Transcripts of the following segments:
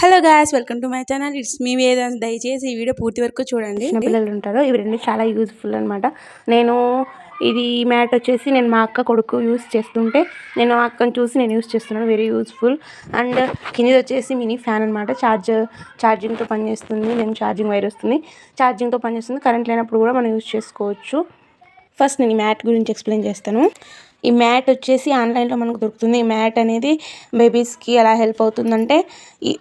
Hello guys welcome to my channel it's me Vedant దయచేసి ఈ video పూర్తి వరకు చూడండి. పిల్లలు ఉంటారు. ఇవి రెండు చాలా యూజ్ఫుల్ అనమాట నేను ఇది మ్యాట్ వచ్చేసి నేను మా అక్క కొడుకు యూస్ చేస్తుంటే నేను ఆ అక్కని చూసి నేను యూస్ చేస్తున్నాను. వెరీ యూజ్ఫుల్ అండ్ కిందది వచ్చేసి మినీ ఫ్యాన్ అనమాట ఛార్జ్ ఛార్జింగ్తో పనిచేస్తుంది నేను ఛార్జింగ్ వైర్ వస్తుంది. ఛార్జింగ్తో పనిచేస్తుంది కరెంట్ లేనప్పుడు కూడా మనం యూస్ చేసుకోవచ్చు. ఫస్ట్ నేను ఈ మ్యాట్ గురించి ఎక్స్ప్లెయిన్ చేస్తాను. ఈ మ్యాట్ వచ్చేసి ఆన్లైన్లో మనకు దొరుకుతుంది. ఈ మ్యాట్ అనేది బేబీస్కి ఎలా హెల్ప్ అవుతుందంటే ఈ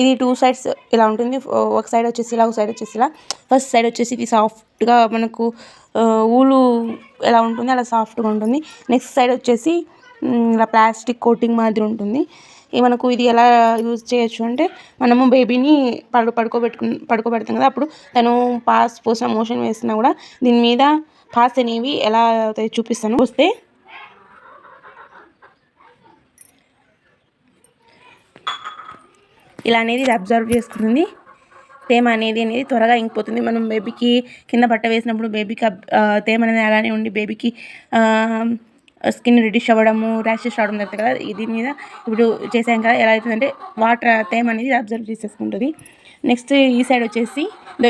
ఇది టూ సైడ్స్ ఇలా ఉంటుంది. ఒక సైడ్ వచ్చేసి ఇలా ఒక సైడ్ వచ్చేసి ఇలా. ఫస్ట్ సైడ్ వచ్చేసి ఇది సాఫ్ట్గా మనకు ఊలు ఎలా ఉంటుంది అలా సాఫ్ట్గా ఉంటుంది. నెక్స్ట్ సైడ్ వచ్చేసి ఇలా ప్లాస్టిక్ కోటింగ్ మాదిరి ఉంటుంది. ఈ మనకు ఇది ఎలా యూజ్ చేయొచ్చు అంటే మనము బేబీని పడు పడుకోబెట్టుకు పడుకోబెడతాం కదా అప్పుడు తను పాస్ పోసిన మోషన్ వేసినా కూడా దీని మీద పాస్ అనేవి ఎలా అవుతాయి చూపిస్తాను వస్తే ఇలా అనేది ఇది అబ్జర్వ్ చేసుకుంటుంది. తేమ అనేది అనేది త్వరగా ఇంకిపోతుంది. మనం బేబీకి కింద బట్ట వేసినప్పుడు బేబీకి తేమ అనేది అలానే ఉండి బేబీకి స్కిన్ రెడ్యూస్ అవ్వడము ర్యాషెస్ రావడం జరుగుతుంది కదా. దీని మీద ఇప్పుడు చేసాం కదా. ఎలా అవుతుందంటే వాటర్ తేమ అనేది అబ్జర్వ్ చేసేసుకుంటుంది. నెక్స్ట్ ఈ సైడ్ వచ్చేసి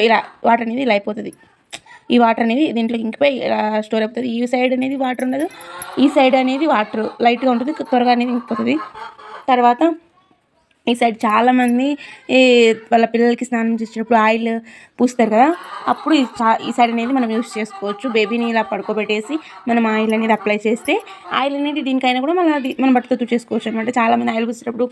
ఇలా వాటర్ అనేది ఇలా అయిపోతుంది. ఈ వాటర్ అనేది దీంట్లో ఇంకిపోయి ఇలా స్టోర్ అయిపోతుంది. ఈ సైడ్ అనేది వాటర్ ఉండదు. ఈ సైడ్ అనేది వాటర్ లైట్గా ఉంటుంది. త్వరగా అనేది ఇంకిపోతుంది. తర్వాత ఈ సైడ్ చాలామంది ఈ వాళ్ళ పిల్లలకి స్నానం చేసేటప్పుడు ఆయిల్ పూస్తారు కదా అప్పుడు ఈ చా ఈ సైడ్ అనేది మనం యూస్ చేసుకోవచ్చు. బేబీని ఇలా పడుకోబెట్టేసి మనం ఆయిల్ అనేది అప్లై చేస్తే ఆయిల్ అనేది దీనికైనా కూడా మనం అది మనం బట్టతో చేసుకోవచ్చు అనమాట చాలామంది ఆయిల్ పూసేటప్పుడు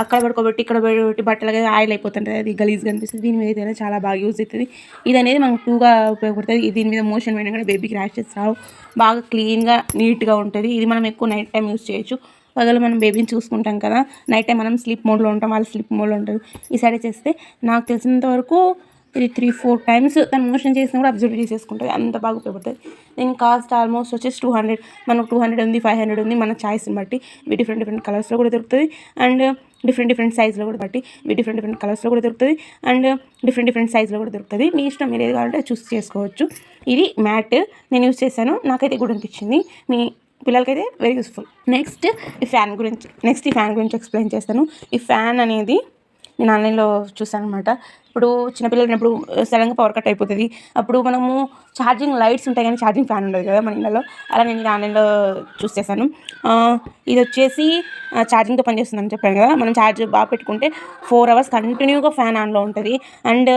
అక్కడ పడుకోబెట్టి ఇక్కడ పడుకోబెట్టి బట్టలకి ఆయిల్ అయిపోతుంటుంది. అది గలీజ్గా అనిపిస్తుంది. దీని మీద అయితే చాలా బాగా యూజ్ అవుతుంది. ఇది అనేది మనకు టూగా ఉపయోగపడుతుంది. దీని మీద మోషన్ పోయినా కూడా బేబీకి ర్యాషెస్ రావు. బాగా క్లీన్గా నీట్గా ఉంటుంది. ఇది మనం ఎక్కువ నైట్ టైం యూస్ చేయొచ్చు. పగలు మనం బేబీని చూసుకుంటాం కదా నైట్ టైం మనం స్లీప్ మోడ్లో ఉంటాం వాళ్ళు స్లీప్ మోడ్లో ఉంటారు. ఈ సైడ్ చేస్తే నాకు తెలిసినంత వరకు ఇది త్రీ ఫోర్ టైమ్స్ తను మోషన్ చేసినా కూడా అబ్జర్వ్ చేసేసుకుంటుంది. అంత బాగా ఉపయోగపడుతుంది. దీని కాస్ట్ ఆల్మోస్ట్ వచ్చేసి టూ హండ్రెడ్ మనకు టూ హండ్రెడ్ ఉంది ఫైవ్ హండ్రెడ్ ఉంది మన చాయిస్ని బట్టి. ఇవి డిఫరెంట్ డిఫరెంట్ కలర్స్లో కూడా దొరుకుతుంది. అండ్ డిఫరెంట్ డిఫరెంట్ సైజ్లో కూడా బట్టి. ఇవి డిఫరెంట్ డిఫరెంట్ కలర్స్లో కూడా దొరుకుతుంది. అండ్ డిఫరెంట్ డిఫరెంట్ సైజ్లో కూడా దొరుకుతుంది. మీ ఇష్టం మీరు ఏది కావాలంటే చూస్ చేసుకోవచ్చు. ఇది మ్యాట్. నేను యూస్ చేశాను. నాకైతే గుడ్ అనిపించింది. మీ పిల్లలకైతే వెరీ యూస్ఫుల్ నెక్స్ట్ ఈ ఫ్యాన్ గురించి నెక్స్ట్ ఈ ఫ్యాన్ గురించి ఎక్స్ప్లెయిన్ చేస్తాను. ఈ ఫ్యాన్ అనేది నేను ఆన్లైన్లో చూసాను అనమాట ఇప్పుడు చిన్నపిల్లలు ఉన్నప్పుడు సడన్గా పవర్ కట్ అయిపోతుంది. అప్పుడు మనము ఛార్జింగ్ లైట్స్ ఉంటాయి కానీ ఛార్జింగ్ ఫ్యాన్ ఉండదు కదా మన ఇళ్ళలో. అలా నేను ఇది ఆన్లైన్లో చూస్ చేశాను. ఇది వచ్చేసి ఛార్జింగ్తో పనిచేస్తుందని చెప్పాను కదా. మనం ఛార్జ్ బాగా పెట్టుకుంటే ఫోర్ అవర్స్ కంటిన్యూగా ఫ్యాన్ ఆన్లో ఉంటుంది. అండ్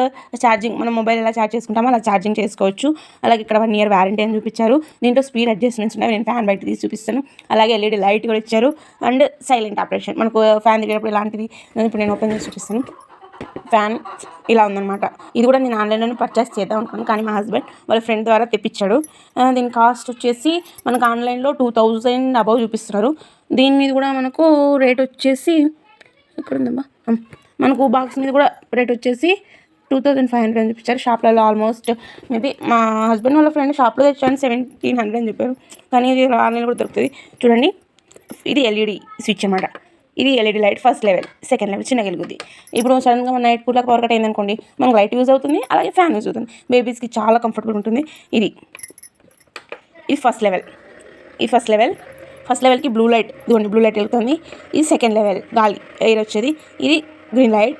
ఛార్జింగ్ మనం మొబైల్ ఎలా ఛార్జ్ చేసుకుంటామో అలా ఛార్జింగ్ చేసుకోవచ్చు. అలాగే ఇక్కడ వన్ ఇయర్ వారంటీ అని చూపించారు. దీంట్లో స్పీడ్ అడ్జస్ట్మెంట్స్ ఉన్నాయి నేను ఫ్యాన్ బయట తీసి చూపిస్తాను. అలాగే ఎల్ఈడి లైట్ కూడా ఇచ్చారు. అండ్ సైలెంట్ ఆపరేషన్ మనకు ఫ్యాన్ దిగేటప్పుడు ఇలాంటిది ఇప్పుడు నేను ఓపెన్ చేసి చూపిస్తాను. ఫ్యాన్ ఇలా ఉందన్నమాట. ఇది కూడా నేను ఆన్లైన్లోనే పర్చేస్ చేద్దాం అనుకున్నాను. కానీ మా హస్బెండ్ వాళ్ళ ఫ్రెండ్ ద్వారా తెప్పించాడు. దీని కాస్ట్ వచ్చేసి మనకు ఆన్లైన్లో టూ థౌజండ్ అబౌవ్ చూపిస్తున్నారు. దీని మీద కూడా మనకు రేట్ వచ్చేసి ఇక్కడ ఉందమ్మా. మనకు బాక్స్ మీద కూడా రేట్ వచ్చేసి టూ థౌజండ్ ఫైవ్ హండ్రెడ్ అని చూపించారు. షాప్లలో ఆల్మోస్ట్ మేబీ మా హస్బెండ్ వాళ్ళ ఫ్రెండ్ షాప్లో తెచ్చాను సెవెంటీన్ హండ్రెడ్ అని చెప్పారు. కానీ ఇది ఆన్లైన్లో కూడా దొరుకుతుంది. చూడండి. ఇది ఎల్ఈడి స్విచ్ అనమాట ఇది LED light first level second level చిన్న వెలుగుద్ది ఇప్పుడు సడన్గా మన నైట్ పూట పవర్ కట్ అయిందనుకోండి మనకు లైట్ యూజ్ అవుతుంది అలాగే ఫ్యాన్ యూజ్ అవుతుంది. బేబీస్కి చాలా కంఫర్టబుల్ ఉంటుంది. ఇది ఇది ఫస్ట్ లెవెల్ ఈ ఫస్ట్ లెవెల్ ఫస్ట్ లెవెల్కి బ్లూ లైట్ ఇదిగోండి బ్లూ లైట్ వెళ్తుంది. ఇది సెకండ్ లెవెల్ గాలి ఎయిర్ వచ్చేది. ఇది green light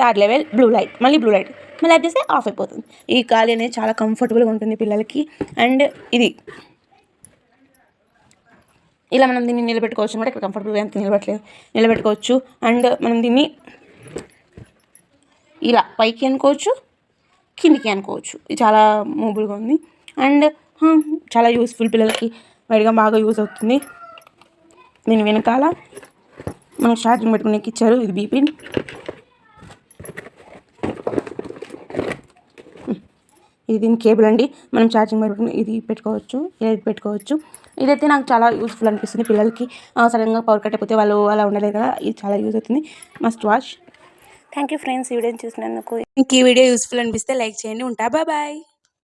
third level blue light మళ్ళీ బ్లూ లైట్ మళ్ళీ అది చేస్తే ఆఫ్ అయిపోతుంది. ఈ గాలి అనేది చాలా కంఫర్టబుల్గా ఉంటుంది పిల్లలకి. అండ్ ఇది ఇలా మనం దీన్ని నిలబెట్టుకోవచ్చు అనమాట. ఇక్కడ కంఫర్టబుల్గా ఎంత నిలబెట్టలేదు నిలబెట్టుకోవచ్చు. అండ్ మనం దీన్ని ఇలా పైకి అనుకోవచ్చు కిందికి అనుకోవచ్చు. ఇది చాలా మూబుల్గా ఉంది. అండ్ చాలా యూస్ఫుల్ పిల్లలకి బయటగా బాగా యూజ్ అవుతుంది. దీని వెనకాల మనకు ఛార్జింగ్ పెట్టుకునేకి ఇచ్చారు. ఇది బీపీ ఇది దీని కేబుల్ అండి. మనం ఛార్జింగ్ పెట్టుకుని ఇది పెట్టుకోవచ్చు ఇది పెట్టుకోవచ్చు. ఇదైతే నాకు చాలా యూస్ఫుల్ అనిపిస్తుంది పిల్లలకి. సడన్గా పవర్ కట్ అయిపోతే వాళ్ళు అలా ఉండలేదు కదా ఇది చాలా యూజ్ అవుతుంది. Must watch thank you friends ఈ వీడియోని చూసినందుకు. మీకు ఈ వీడియో యూస్ఫుల్ అనిపిస్తే లైక్ చేయండి. ఉంటా బాయ్